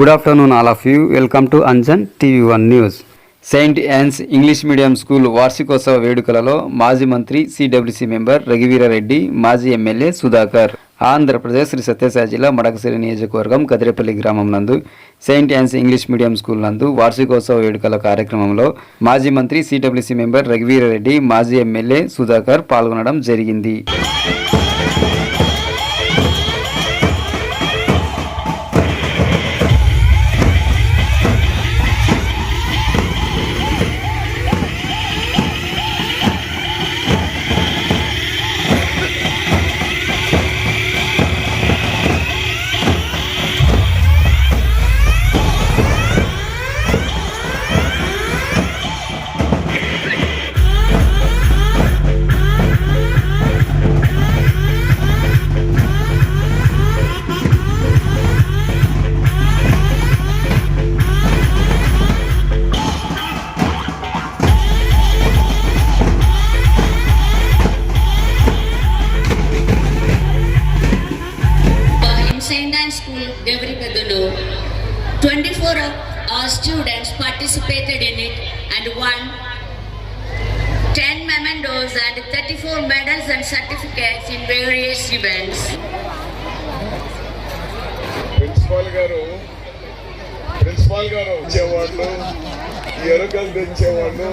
Good afternoon all of you welcome to Anjan TV one news saint Ann's English medium school వార్షికోత్సవ వేడుకలలో మాజీ మంత్రి CWC member Raghuveera Reddy మాజీ MLA Sudhakar. Andhra Pradesh Shri Sathya Sai జిల్లా మడకసిరి నియోజకవర్గం కదిరేపల్లి గ్రామం నందు saint Ann's English medium school నందు వార్షికోత్సవ వేడుకల కార్యక్రమంలో మాజీ మంత్రి సిడబ్ల్యూసి మెంబర్ రఘువీరారెడ్డి మాజీ ఎమ్మెల్యే సుధాకర్ పాల్గొనడం జరిగింది. And 34 medals and certificates in various events. Principal గారు ప్రిన్సిపాల్ గారు వచ్చేవాళ్ళు ఎరుకలు తెచ్చేవాళ్ళు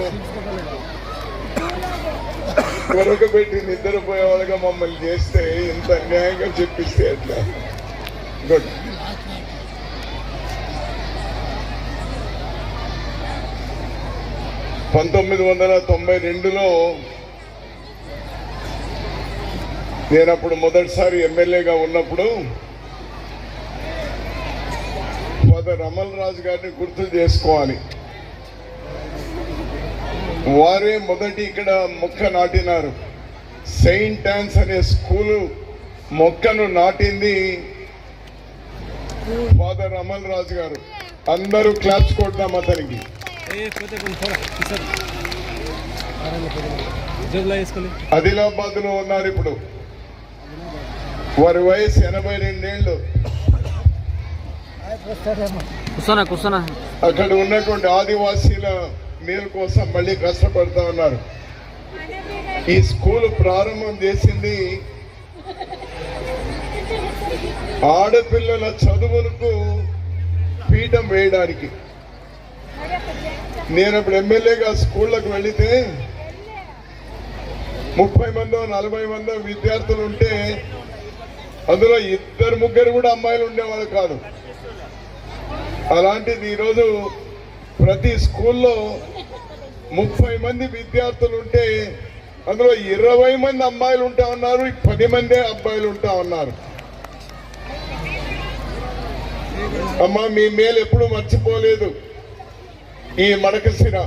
కొరక పెట్టి నిద్రపోయేవాళ్ళుగా మమ్మల్ని చేస్తే ఇంత అన్యాయంగా చెప్పిస్తే అట్లా గుడ్ పంతొమ్మిది వందల తొంభై రెండులో నేను అప్పుడు మొదటిసారి ఎమ్మెల్యేగా ఉన్నప్పుడు ఫాదర్ అమల్ రాజు గారిని గుర్తు చేసుకోవాలి. వారే మొదటి ఇక్కడ మొక్క నాటినారు. సెయింట్ డాన్స్ అనే స్కూలు మొక్కను నాటింది ఫాదర్ అమల్ రాజు గారు. అందరూ క్లాప్స్ కొడదాం అతనికి. ఆదిలాబాద్లో ఉన్నారు ఇప్పుడు. వారి వయసు ఎనభై రెండేళ్ళు. అక్కడ ఉన్నటువంటి ఆదివాసీల మేలు కోసం మళ్ళీ కష్టపడతా ఉన్నారు. ఈ స్కూల్ ప్రారంభం చేసింది ఆడపిల్లల చదువులకు పీఠం వేయడానికి. నేను అప్పుడు ఎమ్మెల్యేగా స్కూళ్ళకు వెళితే ముప్పై మందో నలభై మందో విద్యార్థులు ఉంటే అందులో ఇద్దరు ముగ్గురు కూడా అమ్మాయిలు ఉండేవాళ్ళు కాదు. అలాంటిది ఈరోజు ప్రతి స్కూల్లో ముప్పై మంది విద్యార్థులు ఉంటే అందులో ఇరవై మంది అమ్మాయిలు ఉంటా ఉన్నారు పది మందే అబ్బాయిలు ఉంటా ఉన్నారు. అమ్మ మీ మేలు ఎప్పుడు మర్చిపోలేదు. ఈ Madakasira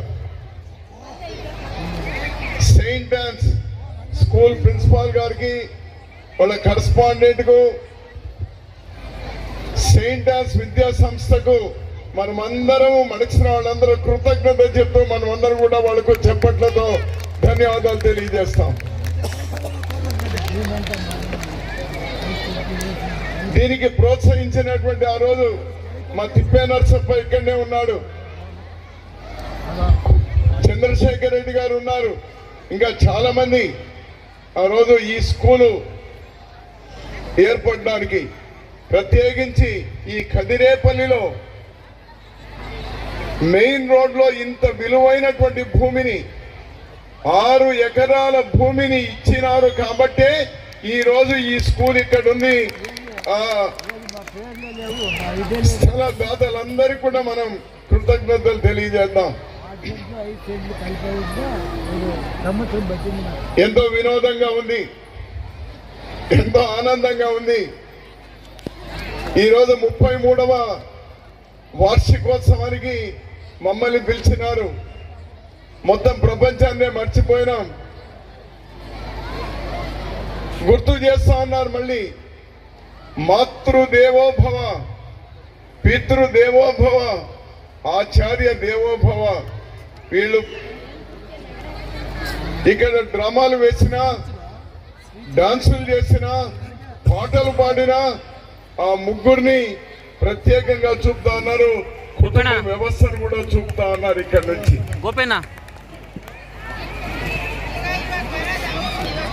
saint Ann's school principal గారికి వాళ్ళ కరస్పాండెంట్కు సెయింట్ ఆన్స్ విద్యా సంస్థకు మనమందరం మనసిన వాళ్ళందరూ కృతజ్ఞత చెప్తూ మనమందరం కూడా వాళ్ళకు చెప్పట్లతో ధన్యవాదాలు తెలియజేస్తాం. దీనికి ప్రోత్సహించినటువంటి ఆ రోజు మా తిప్పే నర్సప్ప ఇక్కడనే ఉన్నాడు. చంద్రశేఖర్ రెడ్డి గారు ఉన్నారు. ఇంకా చాలా మంది ఆ రోజు ఈ స్కూలు ఏర్పడడానికి ప్రత్యేకించి ఈ కదిరేపల్లిలో మెయిన్ రోడ్లో ఇంత విలువైనటువంటి భూమిని ఆరు ఎకరాల భూమిని ఇచ్చినారు కాబట్టే ఈరోజు ఈ స్కూల్ ఇక్కడ ఉంది స్థల దాతలందరికీ కూడా మనం కృతజ్ఞతలు తెలియజేద్దాం. ఎంతో వినోదంగా ఉంది. ఎంతో ఆనందంగా ఉంది. ఈరోజు ముప్పై మూడవ వార్షికోత్సవానికి మమ్మల్ని పిలిచినారు. మొత్తం ప్రపంచాన్నే మర్చిపోయినాం. గుర్తు చేస్తా ఉన్నారు మళ్ళీ. మాతృదేవోభవ పితృదేవోభవ ఆచార్య దేవోభవ. వీళ్ళు ఇక్కడ డ్రామాలు వేసినా డాన్సులు చేసినా పాటలు పాడినా ఆ ముగ్గురిని ప్రత్యేకంగా చూపుతా ఉన్నారు. కుటుంబ వ్యవస్థను కూడా చూపుతా ఉన్నారు ఇక్కడ నుంచి.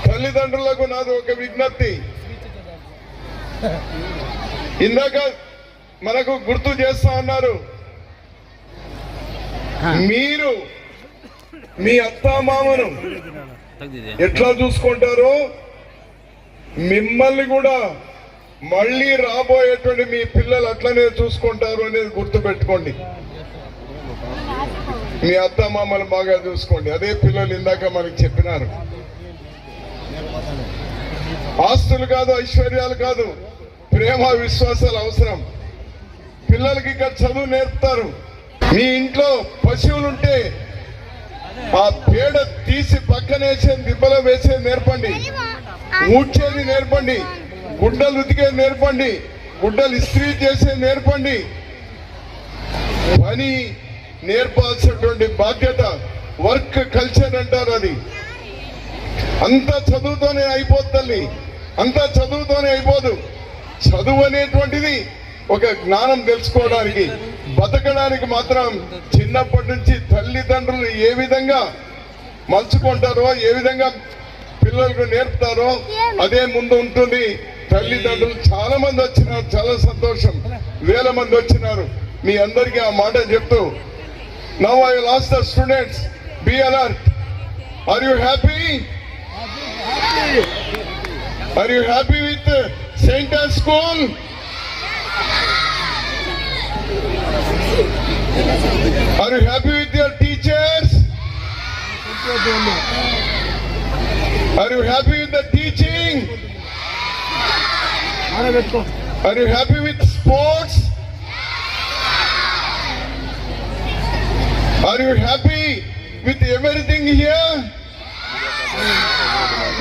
తల్లిదండ్రులకు నాది ఒక విజ్ఞప్తి. ఇందాక మనకు గుర్తు చేస్తా ఉన్నారు. మీరు మీ అత్తామామను ఎట్లా చూసుకుంటారో మిమ్మల్ని కూడా మళ్ళీ రాబోయేటువంటి మీ పిల్లలు అట్లనే చూసుకుంటారు అనేది గుర్తుపెట్టుకోండి. మీ అత్తమామలు బాగా చూసుకోండి. అదే పిల్లలు ఇందాక మనకి చెప్పినారు. ఆస్తులు కాదు ఐశ్వర్యాలు కాదు ప్రేమ విశ్వాసాలు అవసరం. పిల్లలకి ఇక్కడ చదువు నేర్పుతారు. మీ ఇంట్లో పశువులుంటే ఆ పేడ తీసి పక్కనేసే దిబ్బలో వేసేది నేర్పండి. ఊడ్చేది నేర్పండి. గుడ్డలు ఉతికేది నేర్పండి. గుడ్డలు ఇస్త్రీ చేసేది నేర్పండి. పని నేర్పాల్సినటువంటి బాధ్యత వర్క్ కల్చర్ అంటారు అది. అంతా చదువుతోనే అయిపోతుంది అంతా చదువుతోనే అయిపోదు. చదువు అనేటువంటిది ఒక జ్ఞానం తెలుసుకోవడానికి. బతకడానికి మాత్రం చిన్నప్పటి నుంచి తల్లిదండ్రులు ఏ విధంగా మలుచుకుంటారో ఏ విధంగా పిల్లలకు నేర్పుతారో అదే ముందు ఉంటుంది. తల్లిదండ్రులు చాలా మంది వచ్చినారు చాలా సంతోషం. వేల మంది వచ్చినారు. మీ అందరికీ ఆ మాట చెప్తూ now I last the students be alert are you happy are you happy with saint school Are you happy with your teachers? Are you happy with the teaching? Are you happy with sports? Are you happy with everything here?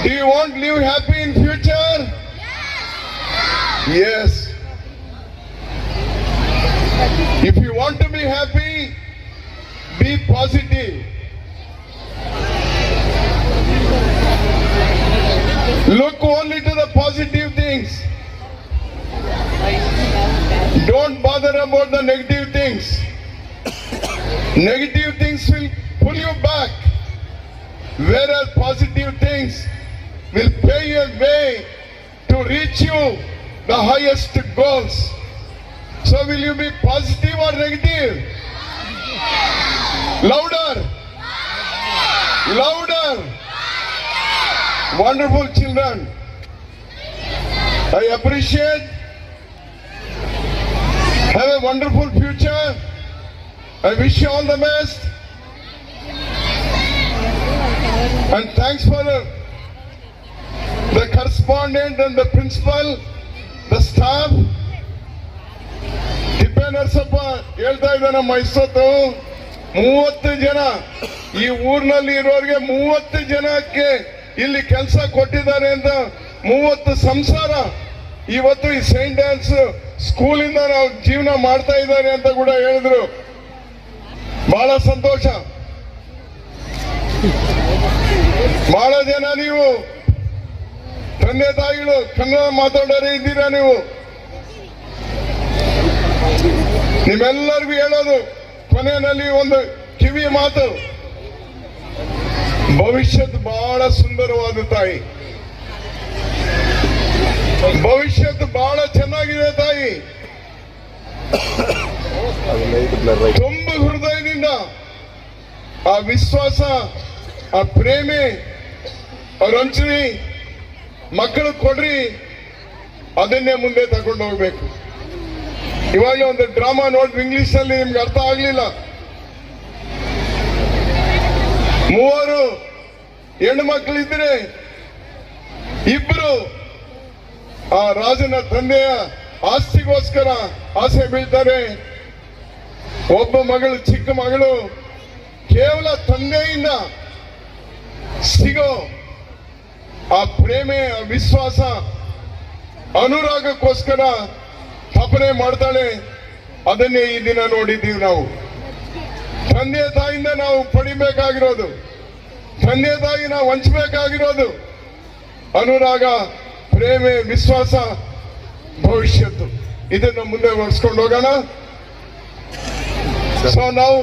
Do you want to live happy in future? Yes. If you want to be happy, be positive. Look only to the positive things. Don't bother about the negative things. Negative things will pull you back. whereas positive things will pay your way to reach you the highest goals. So will you be positive or negative? Louder! Louder! Wonderful children. I appreciate. Have a wonderful future. I wish you all the best. And thanks for the, the correspondent and the principal, the staff. Tippenarasappa ಹೇಳ್ತಾ ಇದ್ದಾನೆ ಮೈಸತ್ತು ಮೂವತ್ತು ಜನ, ಈ ಊರಿನಲ್ಲಿ ಇರೋರಿಗೆ ಮೂವತ್ತು ಜನಕ್ಕೆ ಇಲ್ಲಿ ಕೆಲಸ ಕೊಟ್ಟಿದ್ದಾರೆ ಅಂತ ಮೂವತ್ತು ಸಂಸಾರ. ಇವತ್ತು ಈ ಸೈಂಟ್ ಡ್ಯಾನ್ಸ್ ಸ್ಕೂಲಿಂದ ನಾವು ಜೀವನ ಮಾಡ್ತಾ ಇದ್ದಾರೆ ಅಂತ ಕೂಡ ಹೇಳಿದ್ರು. ಬಹಳ ಸಂತೋಷ. ಬಹಳ ಜನ ನೀವು ತಂದೆ ತಾಯಿಗಳು ಕನ್ನಡ ಮಾತಾಡೋರೇ ಇದ್ದೀರಾ ನೀವು? ನಿಮ್ಮೆಲ್ಲರಿಗೂ ಹೇಳೋದು, ಕೊನೆಯಲ್ಲಿ ಒಂದು ಕಿವಿ ಮಾತು. ಭವಿಷ್ಯತ್ ಬಹಳ ಸುಂದರವಾದ ತಾಯಿ. ಭವಿಷ್ಯತ್ ಬಹಳ ಚೆನ್ನಾಗಿದೆ ತಾಯಿ. ತುಂಬ ಹೃದಯದಿಂದ ಆ ವಿಶ್ವಾಸ, ಆ ಪ್ರೇಮೆ ಅವ್ರ ಹಂಚ್ರಿ ಮಕ್ಕಳು ಕೊಡ್ರಿ, ಅದನ್ನೇ ಮುಂದೆ ತಗೊಂಡು ಹೋಗ್ಬೇಕು. ಇವಾಗ ಒಂದು ಡ್ರಾಮಾ ನೋಡ್ರಿ ಇಂಗ್ಲಿಷ್ ಅಲ್ಲಿ ನಿಮ್ಗೆ ಅರ್ಥ ಆಗ್ಲಿಲ್ಲ. ಮೂವರು ಹೆಣ್ಣು ಮಕ್ಕಳಿದ್ರೆ ಇಬ್ರು ಆ ರಾಜನ ತಂದೆಯ ಆಸ್ತಿಗೋಸ್ಕರ ಆಸೆ ಬೀಳ್ತಾರೆ. ಒಬ್ಬ ಮಗಳು, ಚಿಕ್ಕ ಮಗಳು ಕೇವಲ ತಂದೆಯಿಂದ ಸಿಗೋ ಆ ಪ್ರೇಮೆ ವಿಶ್ವಾಸ, ಅನುರಾಗಕ್ಕೋಸ್ಕರ ತಪನೆ ಮಾಡ್ತಾಳೆ ಅದನ್ನೇ ಈ ದಿನ ನೋಡಿದ್ದೀವಿ ನಾವು. ತಂದೆ ತಾಯಿಂದ ನಾವು ಪಡಿಬೇಕಾಗಿರೋದು. ತಂದೆ ತಾಯಿ ನಾವು ಹಂಚಬೇಕಾಗಿರೋದು ಅನುರಾಗ ಪ್ರೇಮೆ ವಿಶ್ವಾಸ ಭವಿಷ್ಯತ್ತು. ಇದನ್ನು ಮುಂದೆ ಒರೆಸ್ಕೊಂಡು ಹೋಗೋಣ. ಸೊ ನಾವು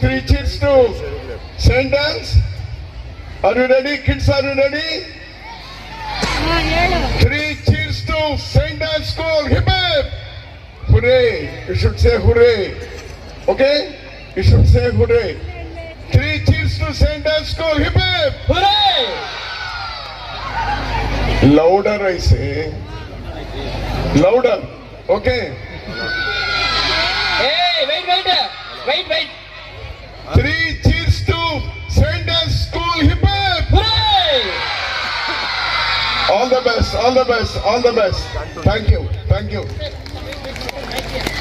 three I two sentence are you Saint are ready three are you ready? Three cheers to Saint Anne's School. Hip hip! Hooray! You should say hooray. Okay? You should say hooray. Three cheers to Saint Anne's School. Hip hip! Hooray! Louder, I say. Louder. Okay. Hey, wait, wait, wait, wait. Three All the best, all the best, all the best. Thank you, thank you.